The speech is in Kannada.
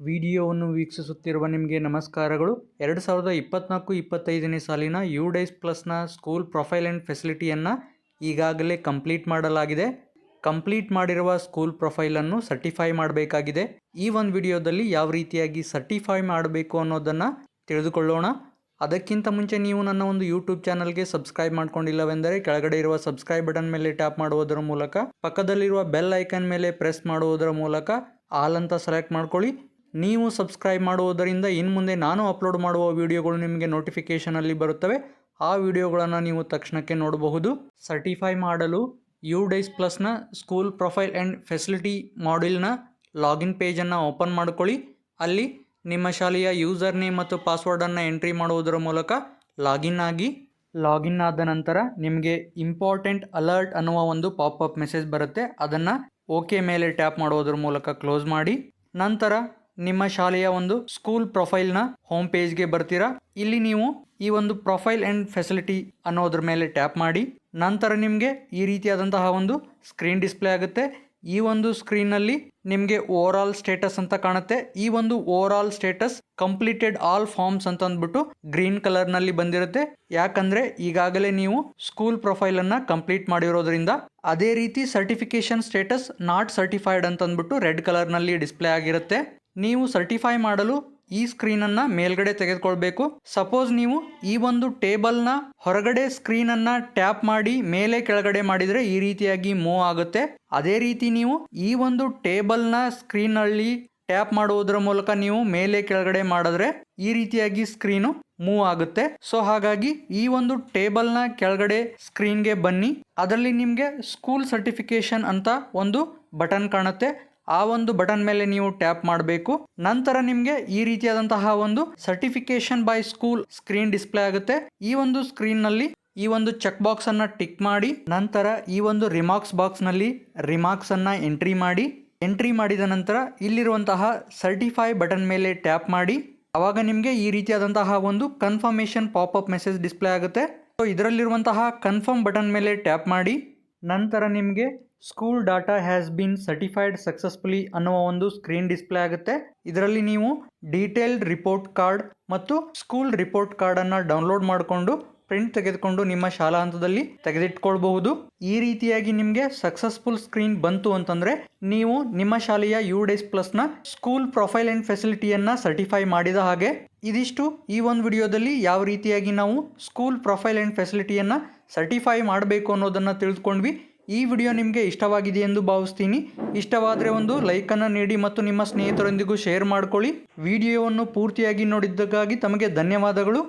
ವಿಡಿಯೋವನ್ನು ವೀಕ್ಷಿಸುತ್ತಿರುವ ನಿಮಗೆ ನಮಸ್ಕಾರಗಳು. ಎರಡು ಸಾವಿರದ ಇಪ್ಪತ್ನಾಲ್ಕು ಇಪ್ಪತ್ತೈದನೇ ಸಾಲಿನ ಯು ಡೈಸ್ ಪ್ಲಸ್ನ ಸ್ಕೂಲ್ ಪ್ರೊಫೈಲ್ ಆ್ಯಂಡ್ ಫೆಸಿಲಿಟಿಯನ್ನು ಈಗಾಗಲೇ ಕಂಪ್ಲೀಟ್ ಮಾಡಲಾಗಿದೆ. ಕಂಪ್ಲೀಟ್ ಮಾಡಿರುವ ಸ್ಕೂಲ್ ಪ್ರೊಫೈಲನ್ನು ಸರ್ಟಿಫೈ ಮಾಡಬೇಕಾಗಿದೆ. ಈ ಒಂದು ವಿಡಿಯೋದಲ್ಲಿ ಯಾವ ರೀತಿಯಾಗಿ ಸರ್ಟಿಫೈ ಮಾಡಬೇಕು ಅನ್ನೋದನ್ನು ತಿಳಿದುಕೊಳ್ಳೋಣ. ಅದಕ್ಕಿಂತ ಮುಂಚೆ ನೀವು ನನ್ನ ಒಂದು ಯೂಟ್ಯೂಬ್ ಚಾನಲ್ಗೆ ಸಬ್ಸ್ಕ್ರೈಬ್ ಮಾಡ್ಕೊಂಡಿಲ್ಲವೆಂದರೆ ಕೆಳಗಡೆ ಇರುವ ಸಬ್ಸ್ಕ್ರೈಬ್ ಬಟನ್ ಮೇಲೆ ಟ್ಯಾಪ್ ಮಾಡುವುದರ ಮೂಲಕ, ಪಕ್ಕದಲ್ಲಿರುವ ಬೆಲ್ ಐಕನ್ ಮೇಲೆ ಪ್ರೆಸ್ ಮಾಡುವುದರ ಮೂಲಕ ಆಲ್ ಅಂತ ಸೆಲೆಕ್ಟ್ ಮಾಡ್ಕೊಳ್ಳಿ. ನೀವು ಸಬ್ಸ್ಕ್ರೈಬ್ ಮಾಡುವುದರಿಂದ ಇನ್ನು ಮುಂದೆ ನಾನು ಅಪ್ಲೋಡ್ ಮಾಡುವ ವಿಡಿಯೋಗಳು ನಿಮಗೆ ನೋಟಿಫಿಕೇಷನಲ್ಲಿ ಬರುತ್ತವೆ. ಆ ವಿಡಿಯೋಗಳನ್ನು ನೀವು ತಕ್ಷಣಕ್ಕೆ ನೋಡಬಹುದು. ಸರ್ಟಿಫೈ ಮಾಡಲು ಯು ಡೈಸ್ ಪ್ಲಸ್ನ ಸ್ಕೂಲ್ ಪ್ರೊಫೈಲ್ ಆ್ಯಂಡ್ ಫೆಸಿಲಿಟಿ ಮಾಡ್ಯೂಲ್ನ ಲಾಗಿನ್ ಪೇಜನ್ನು ಓಪನ್ ಮಾಡ್ಕೊಳ್ಳಿ. ಅಲ್ಲಿ ನಿಮ್ಮ ಶಾಲೆಯ ಯೂಸರ್ ನೇಮ್ ಮತ್ತು ಪಾಸ್ವರ್ಡನ್ನು ಎಂಟ್ರಿ ಮಾಡುವುದರ ಮೂಲಕ ಲಾಗಿನ್ ಆಗಿ ಲಾಗಿನ್ ಆದ ನಂತರ ನಿಮಗೆ ಇಂಪಾರ್ಟೆಂಟ್ ಅಲರ್ಟ್ ಅನ್ನುವ ಒಂದು ಪಾಪ್ ಅಪ್ ಮೆಸೇಜ್ ಬರುತ್ತೆ. ಅದನ್ನು ಓಕೆ ಮೇಲೆ ಟ್ಯಾಪ್ ಮಾಡುವುದರ ಮೂಲಕ ಕ್ಲೋಸ್ ಮಾಡಿ. ನಂತರ ನಿಮ್ಮ ಶಾಲೆಯ ಒಂದು ಸ್ಕೂಲ್ ಪ್ರೊಫೈಲ್ನ ಹೋಮ್ ಪೇಜ್ಗೆ ಬರ್ತೀರಾ? ಇಲ್ಲಿ ನೀವು ಈ ಒಂದು ಪ್ರೊಫೈಲ್ ಆ್ಯಂಡ್ ಫೆಸಿಲಿಟಿ ಅನ್ನೋದ್ರ ಮೇಲೆ ಟ್ಯಾಪ್ ಮಾಡಿ, ನಂತರ ನಿಮಗೆ ಈ ರೀತಿಯಾದಂತಹ ಒಂದು ಸ್ಕ್ರೀನ್ ಡಿಸ್ಪ್ಲೇ ಆಗುತ್ತೆ. ಈ ಒಂದು ಸ್ಕ್ರೀನ್ನಲ್ಲಿ ನಿಮಗೆ ಓವರ್ ಆಲ್ ಸ್ಟೇಟಸ್ ಅಂತ ಕಾಣುತ್ತೆ. ಈ ಒಂದು overall status completed all forms ಅಂತ ಅಂದ್ಬಿಟ್ಟು ಗ್ರೀನ್ ಕಲರ್ನಲ್ಲಿ ಬಂದಿರುತ್ತೆ. ಯಾಕಂದ್ರೆ ಈಗಾಗಲೇ ನೀವು ಸ್ಕೂಲ್ ಪ್ರೊಫೈಲ್ ಅನ್ನ ಕಂಪ್ಲೀಟ್ ಮಾಡಿರೋದ್ರಿಂದ ಅದೇ ರೀತಿ ಸರ್ಟಿಫಿಕೇಶನ್ ಸ್ಟೇಟಸ್ ನಾಟ್ ಸರ್ಟಿಫೈಡ್ ಅಂತ ಅಂದ್ಬಿಟ್ಟು ರೆಡ್ ಕಲರ್ನಲ್ಲಿ ಡಿಸ್ಪ್ಲೇ ಆಗಿರುತ್ತೆ. ನೀವು ಸರ್ಟಿಫೈ ಮಾಡಲು ಈ ಸ್ಕ್ರೀನನ್ನು ಮೇಲ್ಗಡೆ ತೆಗೆದುಕೊಳ್ಬೇಕು. ಸಪೋಸ್ ನೀವು ಈ ಒಂದು ಟೇಬಲ್ನ ಹೊರಗಡೆ ಸ್ಕ್ರೀನನ್ನು ಟ್ಯಾಪ್ ಮಾಡಿ ಮೇಲೆ ಕೆಳಗಡೆ ಮಾಡಿದರೆ ಈ ರೀತಿಯಾಗಿ ಮೂವ್ ಆಗುತ್ತೆ. ಅದೇ ರೀತಿ ನೀವು ಈ ಒಂದು ಟೇಬಲ್ನ ಸ್ಕ್ರೀನಲ್ಲಿ ಟ್ಯಾಪ್ ಮಾಡುವುದರ ಮೂಲಕ ನೀವು ಮೇಲೆ ಕೆಳಗಡೆ ಮಾಡಿದ್ರೆ ಈ ರೀತಿಯಾಗಿ ಸ್ಕ್ರೀನು ಮೂವ್ ಆಗುತ್ತೆ. ಸೊ ಹಾಗಾಗಿ ಈ ಒಂದು ಟೇಬಲ್ನ ಕೆಳಗಡೆ ಸ್ಕ್ರೀನ್ಗೆ ಬನ್ನಿ. ಅದರಲ್ಲಿ ನಿಮಗೆ ಸ್ಕೂಲ್ ಸರ್ಟಿಫಿಕೇಶನ್ ಅಂತ ಒಂದು ಬಟನ್ ಕಾಣುತ್ತೆ. ಆ ಒಂದು ಬಟನ್ ಮೇಲೆ ನೀವು ಟ್ಯಾಪ್ ಮಾಡಬೇಕು. ನಂತರ ನಿಮಗೆ ಈ ರೀತಿಯಾದಂತಹ ಒಂದು certification by school screen display ಆಗುತ್ತೆ. ಈ ಒಂದು ಸ್ಕ್ರೀನ್ನಲ್ಲಿ ಈ ಒಂದು ಚೆಕ್ ಬಾಕ್ಸ್ ಅನ್ನ ಟಿಕ್ ಮಾಡಿ, ನಂತರ ಈ ಒಂದು ರಿಮಾರ್ಕ್ಸ್ ಬಾಕ್ಸ್ನಲ್ಲಿ ರಿಮಾರ್ಕ್ಸ್ ಅನ್ನ ಎಂಟ್ರಿ ಮಾಡಿ. ಎಂಟ್ರಿ ಮಾಡಿದ ನಂತರ ಇಲ್ಲಿರುವಂತಹ ಸರ್ಟಿಫೈ ಬಟನ್ ಮೇಲೆ ಟ್ಯಾಪ್ ಮಾಡಿ. ಅವಾಗ ನಿಮಗೆ ಈ ರೀತಿಯಾದಂತಹ ಒಂದು ಕನ್ಫರ್ಮೇಶನ್ ಅಪ್ ಮೆಸೇಜ್ ಡಿಸ್ಪ್ಲೇ ಆಗುತ್ತೆ. ಸೊ ಇದರಲ್ಲಿರುವಂತಹ ಕನ್ಫರ್ಮ್ ಬಟನ್ ಮೇಲೆ ಟ್ಯಾಪ್ ಮಾಡಿ. ನಂತರ ನಿಮಗೆ school data has been certified successfully ಅನ್ನುವ ಒಂದು ಸ್ಕ್ರೀನ್ ಡಿಸ್ಪ್ಲೇ ಆಗುತ್ತೆ. ಇದರಲ್ಲಿ ನೀವು ಡೀಟೇಲ್ಡ್ ರಿಪೋರ್ಟ್ ಕಾರ್ಡ್ ಮತ್ತು ಸ್ಕೂಲ್ ರಿಪೋರ್ಟ್ ಕಾರ್ಡನ್ನು ಡೌನ್ಲೋಡ್ ಮಾಡಿಕೊಂಡು ಪ್ರಿಂಟ್ ತೆಗೆದುಕೊಂಡು ನಿಮ್ಮ ಶಾಲಾ ಹಂತದಲ್ಲಿ ತೆಗೆದಿಟ್ಕೊಳ್ಬಹುದು. ಈ ರೀತಿಯಾಗಿ ನಿಮಗೆ ಸಕ್ಸಸ್ಫುಲ್ ಸ್ಕ್ರೀನ್ ಬಂತು ಅಂತಂದ್ರೆ ನೀವು ನಿಮ್ಮ ಶಾಲೆಯ ಯು ಡೇಸ್ ಪ್ಲಸ್ನ ಸ್ಕೂಲ್ ಪ್ರೊಫೈಲ್ ಆ್ಯಂಡ್ ಫೆಸಿಲಿಟಿಯನ್ನು ಸರ್ಟಿಫೈ ಮಾಡಿದ ಹಾಗೆ ಇದಿಷ್ಟು ಈ ಒಂದು ವಿಡಿಯೋದಲ್ಲಿ ಯಾವ ರೀತಿಯಾಗಿ ನಾವು ಸ್ಕೂಲ್ ಪ್ರೊಫೈಲ್ ಆ್ಯಂಡ್ ಫೆಸಿಲಿಟಿಯನ್ನು ಸರ್ಟಿಫೈ ಮಾಡಬೇಕು ಅನ್ನೋದನ್ನು ತಿಳಿದುಕೊಂಡ್ವಿ. ಈ ವಿಡಿಯೋ ನಿಮಗೆ ಇಷ್ಟವಾಗಿದೆ ಎಂದು ಭಾವಿಸ್ತೀನಿ. ಇಷ್ಟವಾದರೆ ಒಂದು ಲೈಕನ್ನು ನೀಡಿ ಮತ್ತು ನಿಮ್ಮ ಸ್ನೇಹಿತರೊಂದಿಗೂ ಶೇರ್ ಮಾಡಿಕೊಳ್ಳಿ. ವಿಡಿಯೋವನ್ನು ಪೂರ್ತಿಯಾಗಿ ನೋಡಿದ್ದಕ್ಕಾಗಿ ತಮಗೆ ಧನ್ಯವಾದಗಳು.